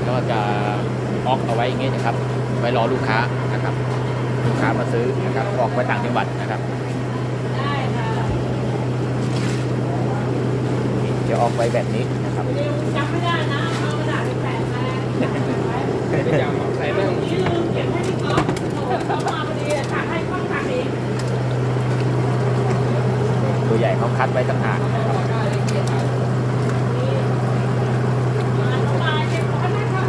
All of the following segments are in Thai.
านก็จะออกเอาไว้อย่างงี้นะครับ ไว้รอลูกค้านะครับ ลูกค้ามาซื้อนะครับออกไปต่างจังหวัดนะครับได้ค่ะจะออกไปแบบนี้นะครับเร็วจำไม่ได้นะเอากระดาษไปแปะมาไม่จำหรอกใส่เรื่องนี่ลืมเขียนให้พี่ก๊อฟเขามาพอดีถักให้ข้องถักเองตัวใหญ่เขาคัดไว้ต่างหากนะครับ มาเข้ามาเก็บของนะคะ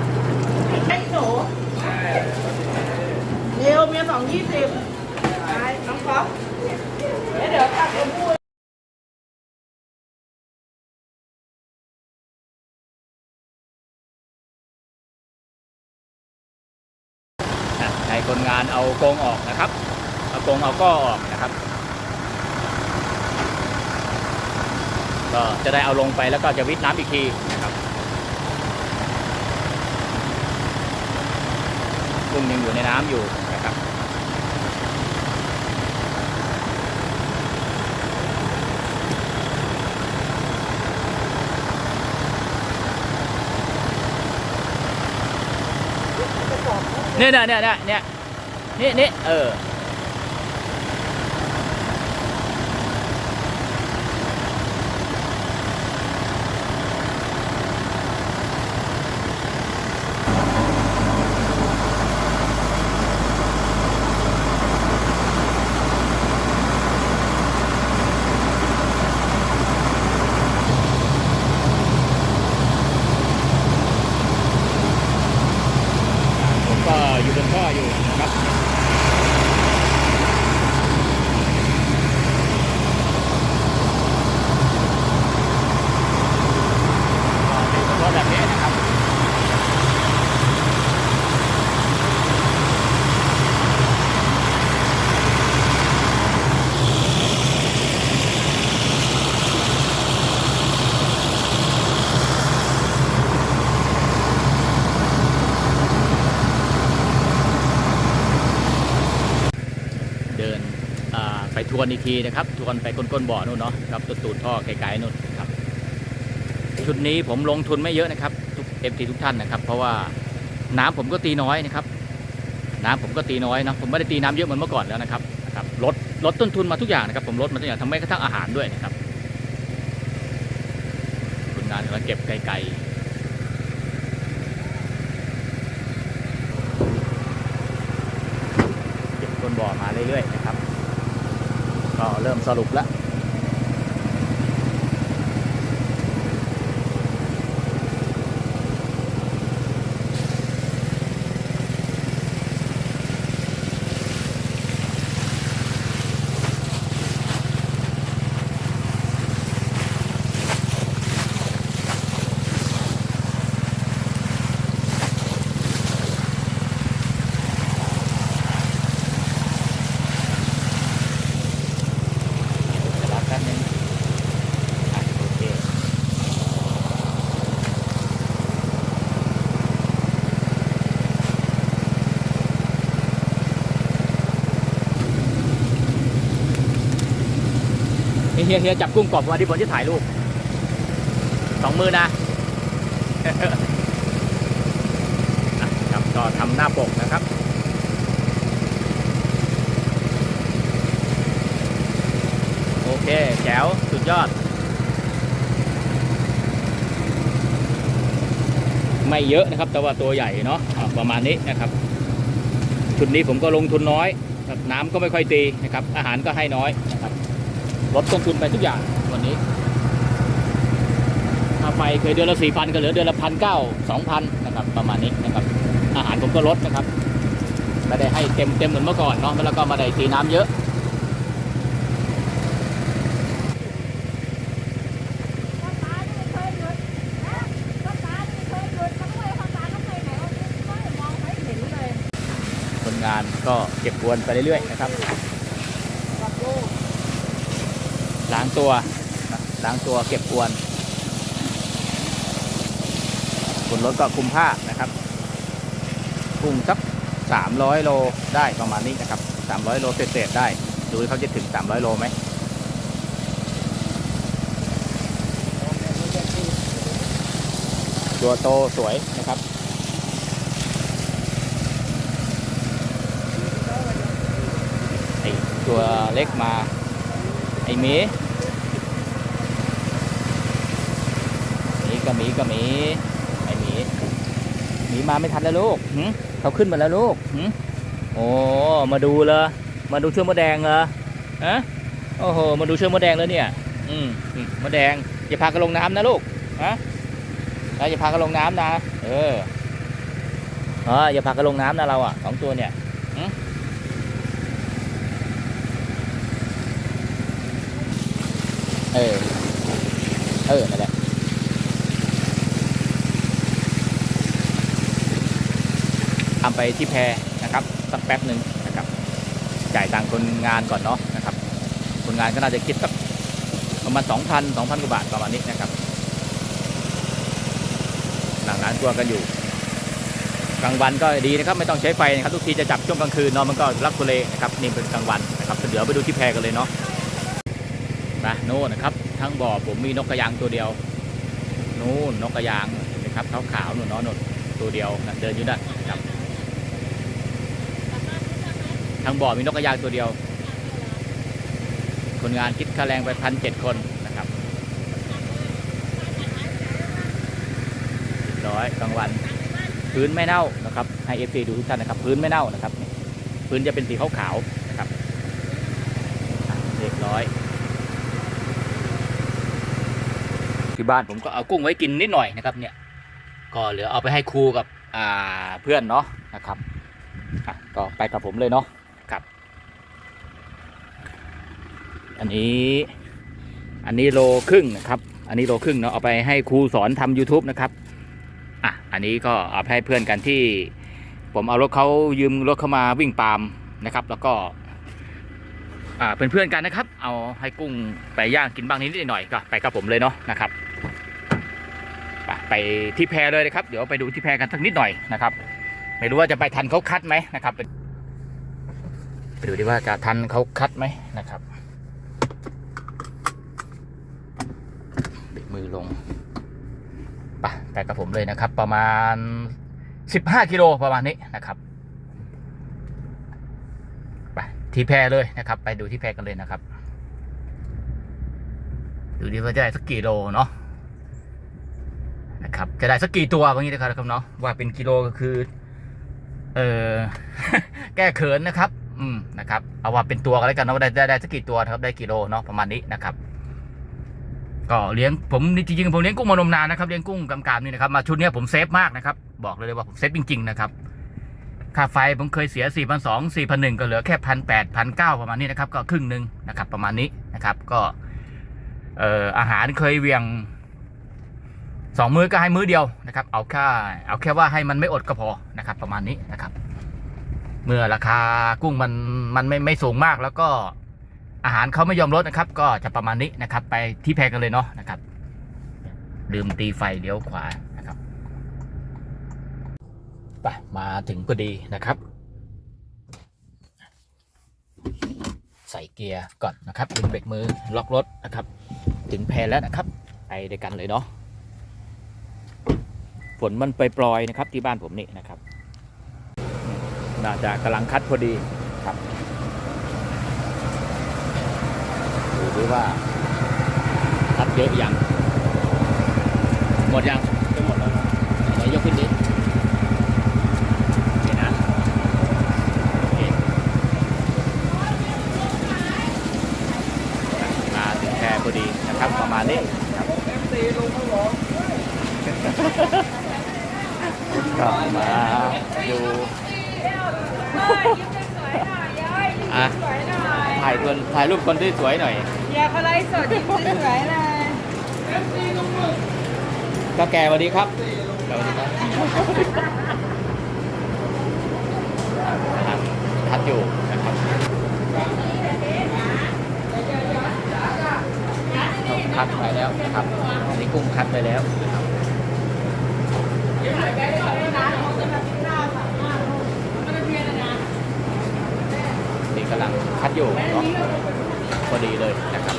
ไอ้โห เร็วเมียสองยี่สิบไปน้องก๊อฟเดี๋ยวตัดเอ็มพูดให้คนงานเอากรงออกนะครับ เอากรงเอาก็ออกนะครับ ก็จะได้เอาลงไปแล้วก็จะวิทน้ำอีกทีนะครับกุ้งยังอยู่ในน้ำอยู่นะครับ เนี่ยเนี่ยเนี่ยเนี่ยเนี่ยนี่นี่เออ ผมก็อยู่บนท่ออยู่นะครับ ก็เป็นรถแบบนี้นะครับ เดินอ่าไป ทวนอีกทีนะครับ ทวนไปก้นๆบ่อนู่นเนาะครับตูดท่อไกลๆนู่นครับชุดนี้ผมลงทุนไม่เยอะนะครับทุกเอฟทีทุกท่านนะครับ เพราะว่าน้ำผมก็ตีน้อยนะครับ น้ำผมก็ตีน้อยเนาะผมไม่ได้ตีน้ำเยอะเหมือนเมื่อก่อนแล้วนะครับนะครับลดลดต้นทุนมาทุกอย่างนะครับ ผมลดมาทุกอย่างทำให้กระทั่งอาหารด้วยนะครับคุณงานกำลังเก็บไกลๆเก็บก้นบ่อมาเรื่อยๆนะครับ ก็เริ่มสรุปแล้ว จะรับแป๊บนึงอะโอเค เฮียเฮียจับกุ้งกรอบมาที่ผมจะถ่ายรูปสองมือนะอะครับก็ทำหน้าปกนะครับ โอเคแจ๋วสุดยอด ไม่เยอะนะครับ แต่ว่าตัวใหญ่เนาะะประมาณนี้นะครับ ชุดนี้ผมก็ลงทุนน้อย น้ำก็ไม่ค่อยตีนะครับ อาหารก็ให้น้อยนะครับ ลดต้นทุนไปทุกอย่างวันนี้ค่าไฟเคยเดือนละสี่พันก็เหลือเดือนละพันเก้าสองพันนะครับประมาณนี้นะครับ อาหารผมก็ลดนะครับไม่ได้ให้เต็มเต็มเหมือนเมื่อก่อนเนาะแล้วก็ไมาได้ตีน้ำเยอะภาเคยหยุดนะคยหยุดต้องานงานก็เก็บอวนไปเรื่อยๆนะครับ ล้างตัวล้างตัวเก็บกวนขนรถก็คุมผ้านะครับคุมสัก300 โลได้ประมาณนี้นะครับ 300 โลเศษๆได้ ดูเขาจะถึง 300 โลไหมตัวโตสวยนะครับตัวเล็กมา อหมีหมีก็หมีก็หมีไอหมีหมีมาไม่ทันแล้วลูกหึเขาขึ้นมาแล้วลูกหึโอ้มาดูเลยมาดูเชือกมดแดงเหรอฮะโอ้โหมาดูเชือกมดแดงแล้วเนี่ย อืมมดแดงอย่าพากันลงน้ำนะลูกฮะแล้วอย่าพากันลงน้ำนะ เออเอออย่าพากันลงน้ำนะเราอะสองตัวเนี่ยหึ เออ เออนั่นแหละทำไปที่แพนะครับสักแป๊บหนึ่งนะครับ จ่ายตังค์คนงานก่อนเนาะนะครับ คนงานก็น่าจะคิดสักประมาณ2,000 2,000กว่าบาทประมาณนี้นะครับ หลังร้านตัวกันอยู่กลางวันก็ดีนะครับไม่ต้องใช้ไฟนะครับทุกทีจะจับช่วงกลางคืนเนาะมันก็รักทุเลนะครับนี่เป็นกลางวันนะครับเดี๋ยวไปดูที่แพกันเลยเนาะ นะโน่นนะครับ ทั้งบ่อผมมีนกกระยางตัวเดียวนู่นนกกระยางเห็นไหมครับขาวๆนู่นนาะนู่นตัวเดียวนะเดินอยู่นั่นนะครับทั้งบ่อมีนกกระยางตัวเดียว คนงานคิดค่าแรงไปพันเจ็ดคนนะครับร้อยกลางวันพื้นไม่เน่านะครับให้เอฟซีดูทุกท่านนะครับ พื้นไม่เน่านะครับ พื้นจะเป็นสีขาวๆนะครับเรียบร้อย ที่บ้านผมก็เอากุ้งไว้กินนิดหน่อยนะครับเนี่ยก็เหลือเอาไปให้ครูกับอ่าเพื่อนเนาะนะครับอะก็ไปกับผมเลยเนาะครับ อันนี้อันนี้โลครึ่งนะครับ อันนี้โลครึ่งเนาะเอาไปให้ครูสอนทำ YouTube นะครับอะอันนี้ก็เอาไปให้เพื่อนกันที่ ผมเอารถเขายืมรถเขามาวิ่งปาล์มนะครับ แล้วก็อ่าเป็นเพื่อนกันนะครับ เอาให้กุ้งไปย่างกินบ้างนิดหน่อยก็ไปกับผมเลยเนาะนะครับ ไปที่แพเลยนะครับ เดี๋ยวไปดูที่แพกันสักนิดหน่อยนะครับ ไม่รู้ว่าจะไปทันเขาคัดไหมนะครับไปดูดิว่าจะทันเขาคัดไหมนะครับเบรกมือลงไปไปกับผมเลยนะครับ ประมาณ 15กิโลประมาณนี้นะครับไปที่แพรเลยนะครับ ไปดูที่แพรกันเลยนะครับ ดูดิว่าจะได้สักกี่โลเนาะ นะครับ จะได้สักกี่ตัวอย่างนี้นะครับเนาะว่าเป็นกิโลก็คือ เออแก้เขินนะครับ อืมนะครับเอาว่าเป็นตัวกันแล้วกันเนาะได้ได้ได้สักกี่ตัวนะครับได้กี่โลเนาะประมาณนี้นะครับ ก็เลี้ยงผมจริงๆผมเลี้ยงกุ้งมานมนานนะครับเลี้ยงกุ้งกำกามนี่นะครับมาชุดนี้ผมเซฟมากนะครับ บอกเลยว่าผมเซฟจริง ๆ นะครับค่าไฟผมเคยเสีย 4 2 0 0 4 1 0 0ก็เหลือแค่พันแปดพันเก้าประมาณนี้นะครับ ก็ครึ่งหนึ่งนะครับ ประมาณนี้นะครับ ก็ เอ่ออาหารเคยเวียง สองมื้อก็ให้มื้อเดียวนะครับ เอาแค่เอาแค่ว่าให้มันไม่อดก็พอนะครับ ประมาณนี้นะครับ เมื่อราคากุ้งมันมันไม่ไม่สูงมากแล้วก็อาหารเขาไม่ยอมลดนะครับ ก็จะประมาณนี้นะครับ ไปที่แพงกันเลยเนาะนะครับ ลืมตีไฟเลี้ยวขวานะครับไปมาถึงพอดีนะครับ ใส่เกียร์ก่อนนะครับดึงเบรกมือล็อกรถนะครับ ถึงแพนแล้วนะครับ ไปด้วยกันเลยเนาะ ฝนมันไปปลอยๆนะครับที่บ้านผมนี่นะครับ น่าจะกำลังคัดพอดีครับดูดิว่าคัดเยอะยังหมดยังจะหมดแล้วไหนยกขึ้นดิโอเคนะโอเคมาถึงแพรพอดีนะครับประมาณนี้ครับ ก็มาดูอะถ่ายคนถ่ายรูปคนที่สวยหน่อยอยากอะไรสดยิ้มสวยๆเลยก็แกสวัสดีครับสวัสดีครับนะครับทัดอยู่นะครับคัดไปแล้วนะครับอันนี้กุ้งคัดไปแล้วนะครับ กำลังคัดอยู่เนาะพอดีเลยนะครับ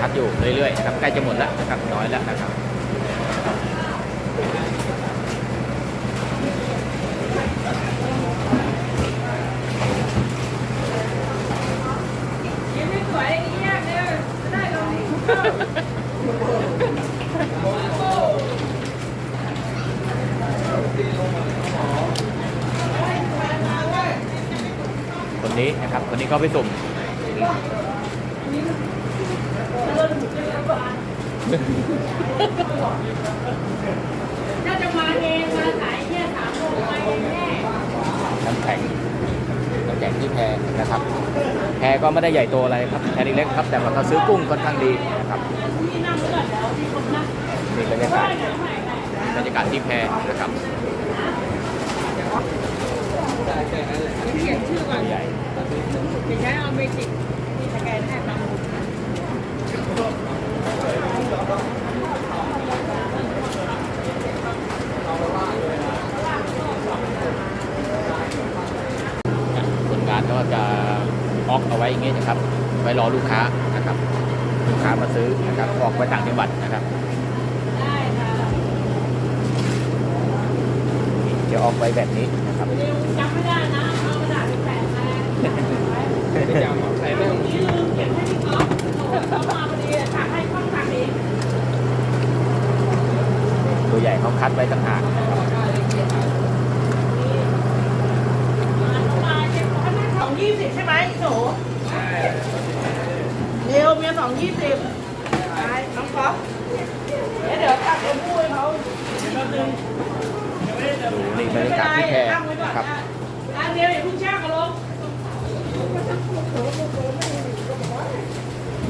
คัดอยู่เรื่อยๆนะครับใกล้จะหมดแล้วนะครับน้อยแล้วนะครับ ยิ้มไม่สวยอย่างนี้ยากเลยจะได้ลงนี่ ค นนี้นะครับคนนี้ก็ไปสุ่มถ้าจะมาเองมาขายเนี่ยสามโมงมาเองแน่น้ำแข็งน้ำแข็งที่แพนะครับ แพก็ไม่ได้ใหญ่โตอะไรครับแพเล็กๆครับ แต่ว่าเขาซื้อกุ้งค่อนข้างดีนะครับที่นั่งเลือดแล้วมีคนนั่งนี่บรรยากาศบรรยากาศที่แพนะครับ เขียนชื่อก่อน ใหญ่ จะใช้เอาเมจิกที่สแกนให้ทำคนงานก็จะออกเอาไว้อย่างงี้นะครับ ไว้รอลูกค้านะครับ ลูกค้ามาซื้อนะครับ ออกไปต่างจังหวัดนะครับได้ค่ะจะออกไว้แบบนี้นะครับเร็วจำไม่ได้นะ ตัวใหญ่เขาคัดไว้ต่างหากนะครับ มาเจ็บร้อนนะ สองยี่สิบใช่ไหมอีโสเร็วเมียสองยี่สิบไปน้องก๊อฟเดี๋ยวเดี๋ยวตัดเอ็มพูให้เขาเดี๋ยวแป๊บนึง นี่บรรยากาศที่แพ ตั้งไว้ก่อน นะครับ อะเดี๋ยวอย่าเพิ่งช่างกันลง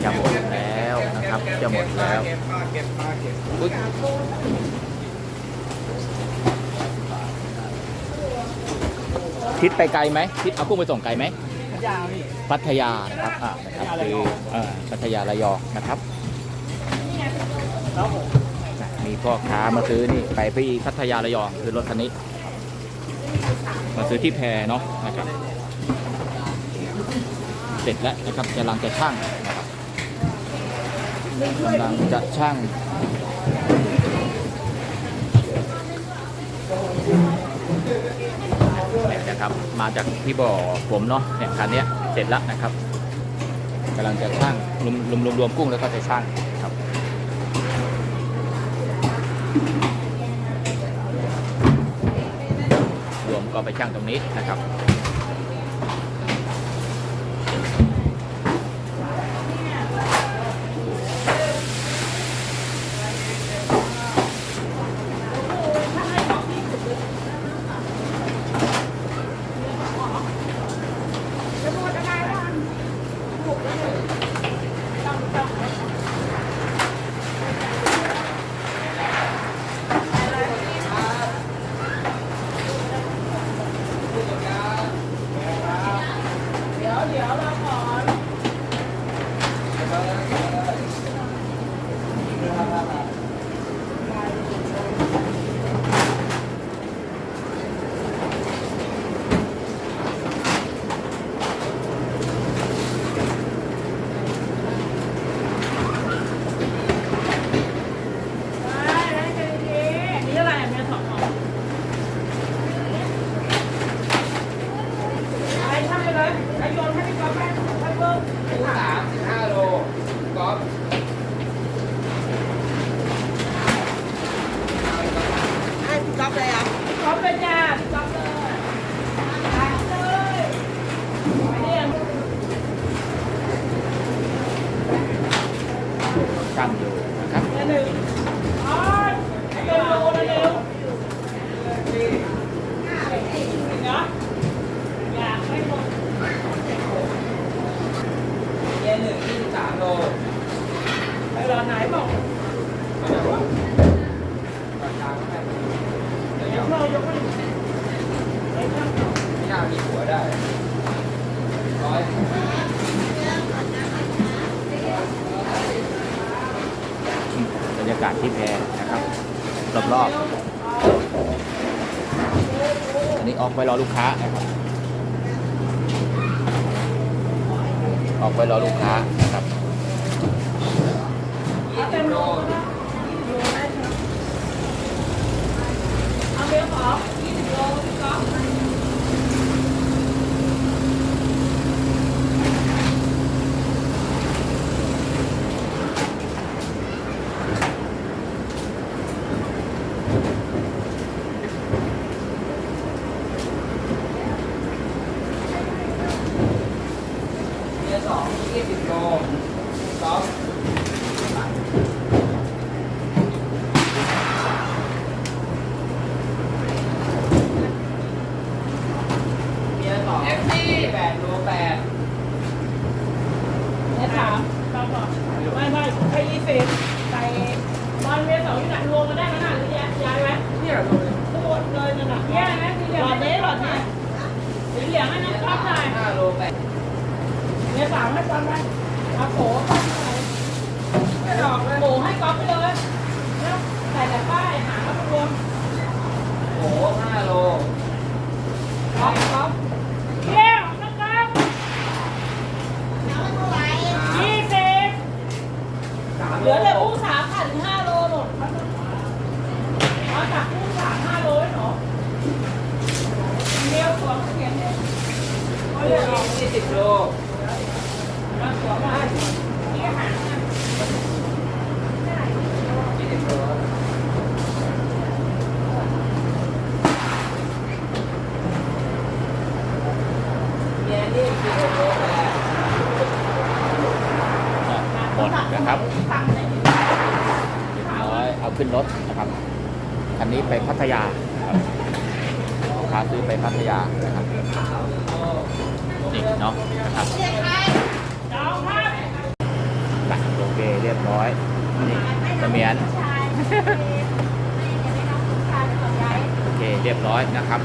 จะหมดแล้วนะครับจะหมดแล้ว เก็บปลาเก็บปลาเก็บ อุ๊ยทิศไปไกลไหมทิศเอากุ้งไปส่งไกลไหมพัทยานะครับอ่านะครับคืออ่อพัทยาระยองนะครับมีพ่อค้ามาซื้อนี่ไปที่พัทยาระยองคือรถคันนี้มาซื้อที่แพเนาะนะครับ เสร็จแล้วนะครับกำลังจะช่างนะครับกำลังจะช่าง เนี่ยนะครับ มาจากที่บ่อผมเนาะเนี่ยคันนี้เสร็จแล้วนะครับกำลังจะช่างรวมรวมรวมรวมกุ้งแล้วก็จะช่างครับรวมก็ไปช่างตรงนี้นะครับ รอลูกค้านะครับ ออกไปรอลูกค้านะครับเอาเบลขอ20โลพี่ก๊อฟ เบียร์สองยี่สิบ โลก๊อฟเบียร์สองแปดโลแปดเนี่ยสามก๊อฟบอกไม่ไม่ไปยี่สิบใส่บอลเบลสองที่ไหนรวมมาได้ขนาดนี้ย้ายไหมเนี่ยโลเลยทั้งหมดเลยนั่นน่ะแย่ไหมสีเหลืองหลอดนี้หลอดนี้สีเหลืองให้น้องก๊อฟหน่อยห้าโลแปด เนี่ยสามให้ก๊อฟไหมเอาโผล่ก๊อฟหน่อยไม่หลอกเลยโผล่ให้ก๊อฟไปเลยแล้วใส่แต่ป้ายหาแล้วรวม โอ้ห้าโล ก๊อฟก๊อฟเยี่ยมน้องก๊อฟยี่สิบ สาม เห โล ลือแต่ผู้สามค่ะถึงห้าโลหมดเอาจากผู้สามห้าโลให้หนูเดียวสวมเขียนเนี่ยเขาเรียกเอา ยี่สิบโล มาสวมมานี่หางอะ ยี่สิบโลเนี่ยนี่สิบ หกโลแปดหมดนะครับตังค์ในนี้เรียบร้อยเอาขึ้นรถนะครับคันนี้ไปพัทยาครับลูกค้าซื้อไปพัทยานะครับนี่เนาะนะครับจองครับไปโอเคเรียบร้อยนี่เสมียนโอเคเรียบร้อยนะครับ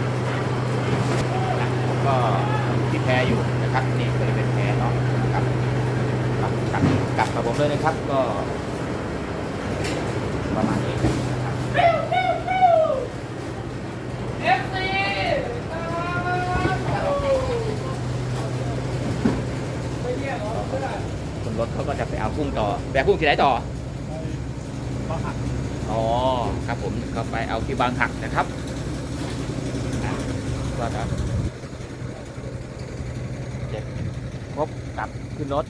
อะก็ที่ แพรอยู่นะครับนี่บริเวณแพรเนาะครับกลับกลับกลับกับผมเลยนะครับก็ ประมาณนี้นะครับเอฟซีคนรถเขาก็จะไปเอากุ้งต่อแบกกุ้งที่ไหนต่ออ๋อครับผมก็ไปเอาที่บางหักนะครับอะก็จะเจ็บครบกลับ ขึ้นรถ